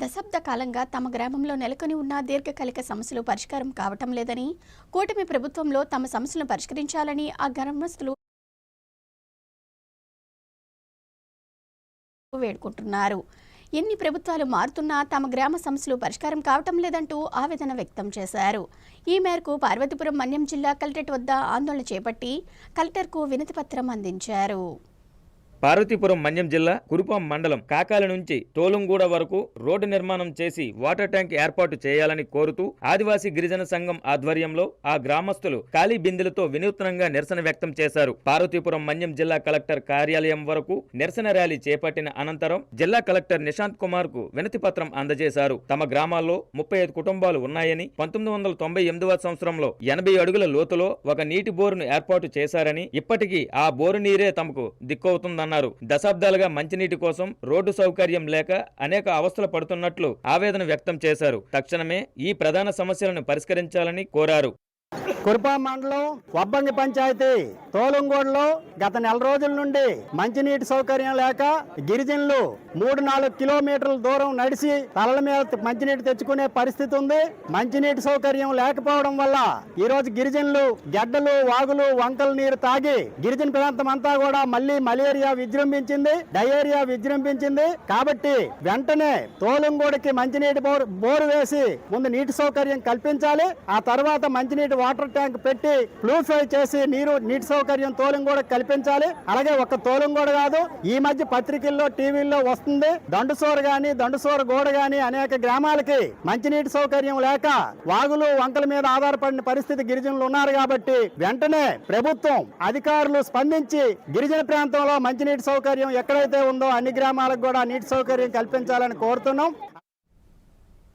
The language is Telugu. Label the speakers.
Speaker 1: దశాబ్ద కాలంగా తమ గ్రామంలో నెలకొని ఉన్న దీర్ఘకాలిక సమస్యలు పరిష్కారం కావటం లేదని కూటమి ప్రభుత్వంలో తమ సమస్యలను పరిష్కరించాలని ఆ గ్రామస్తులు వేడుకుంటున్నారు. ఎన్ని ప్రభుత్వాలు మారుతున్నా తమ గ్రామ సమస్యలు పరిష్కారం కావటం లేదంటూ ఆవేదన వ్యక్తం చేశారు. ఈ మేరకు పార్వతీపురం మన్యం జిల్లా కలెక్టరేట్ వద్ద ఆందోళన చేపట్టి కలెక్టర్కు వినతిపత్రం అందించారు.
Speaker 2: పార్వతీపురం మన్యం జిల్లా కురుపాం మండలం కాకాల నుంచి తోలంగూడ వరకు రోడ్డు నిర్మాణం చేసి వాటర్ ట్యాంక్ ఏర్పాటు చేయాలని కోరుతూ ఆదివాసీ గిరిజన సంఘం ఆధ్వర్యంలో ఆ గ్రామస్తులు ఖాళీ బిందెలతో వినూత్నంగా నిరసన వ్యక్తం చేశారు. పార్వతీపురం మన్యం జిల్లా కలెక్టర్ కార్యాలయం వరకు నిరసన ర్యాలీ చేపట్టిన అనంతరం జిల్లా కలెక్టర్ నిశాంత్ కుమార్కు వినతి పత్రం అందజేశారు. తమ గ్రామాల్లో ముప్పై ఐదు కుటుంబాలు ఉన్నాయని పంతొమ్మిది వందల తొంభై ఎనిమిదవ సంవత్సరంలో ఎనభై అడుగుల లోతులో ఒక నీటి బోరును ఏర్పాటు చేశారని ఇప్పటికీ ఆ బోరు నీరే తమకు దిక్కవుతుందన్నారు దశాబ్దాలుగా మంచినీటి కోసం రోడ్డు సౌకర్యం లేక అనేక అవస్థలు పడుతున్నట్లు ఆవేదన వ్యక్తం చేశారు. తక్షణమే ఈ ప్రధాన సమస్యలను పరిష్కరించాలని కోరారు.
Speaker 3: కురుపా మండలం వబ్బంగి పంచాయతీ. తోలంగూడలో గత నెల రోజుల నుండి మంచినీటి సౌకర్యం లేక గిరిజనులు మూడు నాలుగు కిలోమీటర్ల దూరం నడిచి తలల మీద మంచినీటి తెచ్చుకునే పరిస్థితి ఉంది. మంచినీటి సౌకర్యం లేకపోవడం వల్ల ఈ రోజు గిరిజనులు గడ్డలు వాగులు వంకల నీరు తాగి గిరిజన ప్రాంతం అంతా కూడా మళ్ళీ మలేరియా విజృంభించింది డయేరియా విజృంభించింది. కాబట్టి వెంటనే తోలంగూడకి మంచినీటి బోరు బోరు వేసి ముందు నీటి సౌకర్యం కల్పించాలి. ఆ తర్వాత మంచినీటి వాటర్ ట్యాంక్ పెట్టి ప్లూఫై చేసి నీరు నీటి సౌకర్యం కూడా కల్పించాలి. అలాగే ఒక కూడా కాదు ఈ మధ్య పత్రికల్లో టీవీల్లో వస్తుంది. దండుసోర గాని దండుసోర గోడ గాని అనేక గ్రామాలకి మంచినీటి సౌకర్యం లేక వాగులు వంకల మీద ఆధారపడిన పరిస్థితి గిరిజనులు ఉన్నారు కాబట్టి వెంటనే ప్రభుత్వం అధికారులు స్పందించి గిరిజన ప్రాంతంలో మంచినీటి సౌకర్యం ఎక్కడైతే ఉందో అన్ని గ్రామాలకు కూడా నీటి సౌకర్యం కల్పించాలని కోరుతున్నాం.